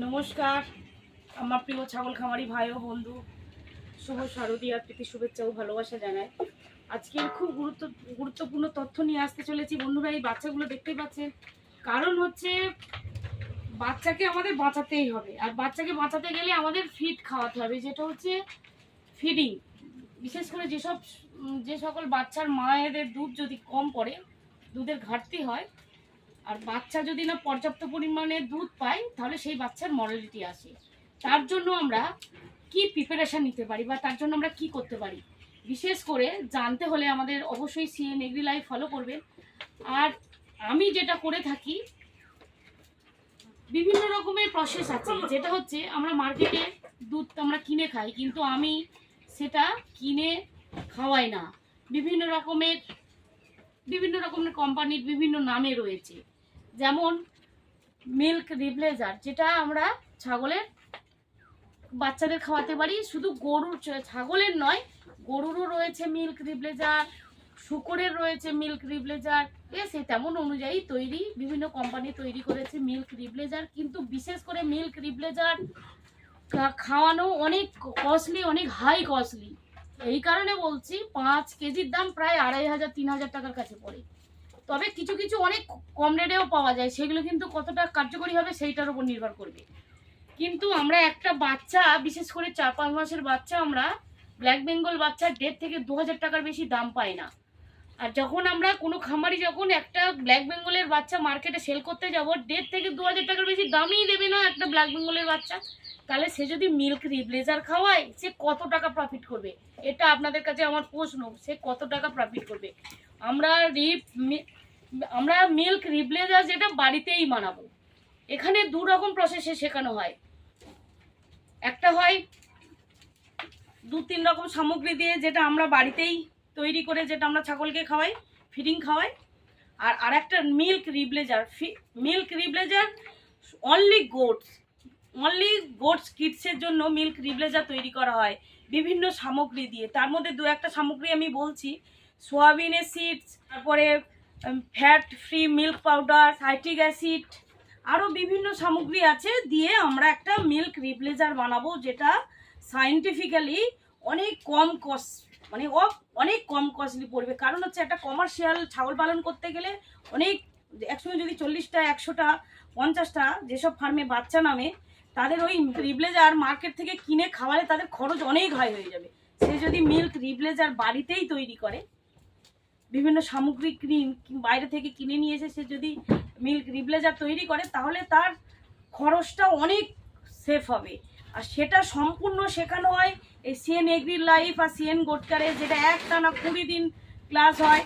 নমস্কার। আমার প্রিয় ছাগল খামারি ভাই ও বন্ধু, শুভ শারদীয়ার প্রীতি শুভেচ্ছা ও ভালোবাসা জানাই। আজকে খুব গুরুত্ব, গুরুত্বপূর্ণ তথ্য নিয়ে আসতে চলেছি। বন্ধুরা, এই বাচ্চাগুলো দেখতেই পাচ্ছেন। কারণ হচ্ছে, বাচ্চাকে আমাদের বাঁচাতেই হবে। আর বাচ্চাকে বাঁচাতে গেলে আমাদের ফিড খাওয়াতে হবে, যেটা হচ্ছে ফিডিং বিশেষ করে যেসব যে সকল বাচ্চার মায়েদের দুধ যদি কম পড়ে, দুধের ঘাটতি হয় আর বাচ্চা যদি না পর্যাপ্ত পরিমাণে দুধ পায়, তাহলে সেই বাচ্চার মরালিটি আসে তার জন্য আমরা কি প্রিপারেশন নিতে পারি বা তার জন্য আমরা কি করতে পারি? বিশেষ করে জানতে হলে আমাদের অবশ্যই সিএন এগ্রি লাইফ ফলো করবেন। আর আমি যেটা করে থাকি, বিভিন্ন রকমের প্রসেস আছে। যেটা হচ্ছে, আমরা মার্কেটে দুধ আমরা কিনে খাই, কিন্তু আমি সেটা কিনে খাওয়াই না। বিভিন্ন রকমের বিভিন্ন রকমের কোম্পানির বিভিন্ন নামে রয়েছে। যেমন মিল্ক রিপ্লেজার যেটা আমরা ছাগলের বাচ্চাদের খাওয়াতে পারি, শুধু গরুর ছাগলের নয়, গরুরও রয়েছে মিল্ক রিপ্লেজার শুকরের রয়েছে মিল্ক রিপ্লেজার সে তেমন অনুযায়ী তৈরি, বিভিন্ন কোম্পানি তৈরি করেছে মিল্ক রিপ্লেজার কিন্তু বিশেষ করে মিল্ক রিপ্লেজার খাওয়ানো অনেক কস্টলি অনেক হাই কস্টলি এই কারণে বলছি, পাঁচ কেজির দাম প্রায় আড়াই হাজার, তিন হাজার টাকার কাছে পড়ে। তবে কিছু কিছু অনেক কম রেটেও পাওয়া যায়, সেগুলো কিন্তু কতটা কার্যকরী হবে সেইটার উপর নির্ভর করবে। কিন্তু আমরা একটা বাচ্চা, বিশেষ করে চার পাঁচ মাসের বাচ্চা আমরা ব্ল্যাক বেঙ্গল বাচ্চা দেড় থেকে দু হাজার টাকার বেশি দাম পাই না। আর যখন আমরা কোনো খামারি যখন একটা ব্ল্যাক বেঙ্গলের বাচ্চা মার্কেটে সেল করতে যাব, দেড় থেকে দু হাজার টাকার বেশি দামই দেবে না একটা ব্ল্যাক বেঙ্গলের বাচ্চা। তাহলে সে যদি মিল্ক রিপ্লেজার খাওয়ায়, সে কত টাকা প্রফিট করবে? এটা আপনাদের কাছে আমার প্রশ্ন, সে কত টাকা প্রফিট করবে? আমরা রিপ আমরা মিল্ক রিপ্লেজার যেটা বাড়িতেই বানাবো। এখানে দু রকম প্রসেসে শেখানো হয়। একটা হয় দু তিন রকম সামগ্রী দিয়ে যেটা আমরা বাড়িতেই তৈরি করে যেটা আমরা ছাগলকে খাওয়াই ফিডিং খাওয়াই। আর আরেকটা milk replacer milk replacer only goats only goats কিডসের জন্য মিল্ক রিপ্লেজার তৈরি করা হয়, বিভিন্ন সামগ্রী দিয়ে। তার মধ্যে দু একটা সামগ্রী আমি বলছি সোয়াবিনের সিডস তারপরে fat free milk powder citric acid আরও বিভিন্ন সামগ্রী আছে দিয়ে আমরা একটা মিল্ক রিপ্লেজার বানাবো যেটা সাইন্টিফিক্যালি অনেক কম কস্ট মানে অনেক কম কস্টলি পড়বে। কারণ হচ্ছে একটা কমার্শিয়াল ছাগল পালন করতে গেলে অনেক, একসঙ্গে যদি চল্লিশটা, একশোটা, পঞ্চাশটা যেসব ফার্মে বাচ্চা নামে তাদের ওই রিপ্লেজার মার্কেট থেকে কিনে খাওয়ালে তাদের খরচ অনেক হাই হয়ে যাবে। সে যদি মিল্ক রিপ্লেজার বাড়িতেই তৈরি করে, বিভিন্ন সামগ্রী ক্রিম বাইরে থেকে কিনে নিয়ে এসে সে যদি মিল্ক রিপ্লেজার তৈরি করে, তাহলে তার খরচটা অনেক সেফ হবে। আর সেটা সম্পূর্ণ শেখানো হয় এই সিএন এগ্রি লাইফ আর সিএন গোটকারে যেটা একটা না কুড়ি দিন ক্লাস হয়।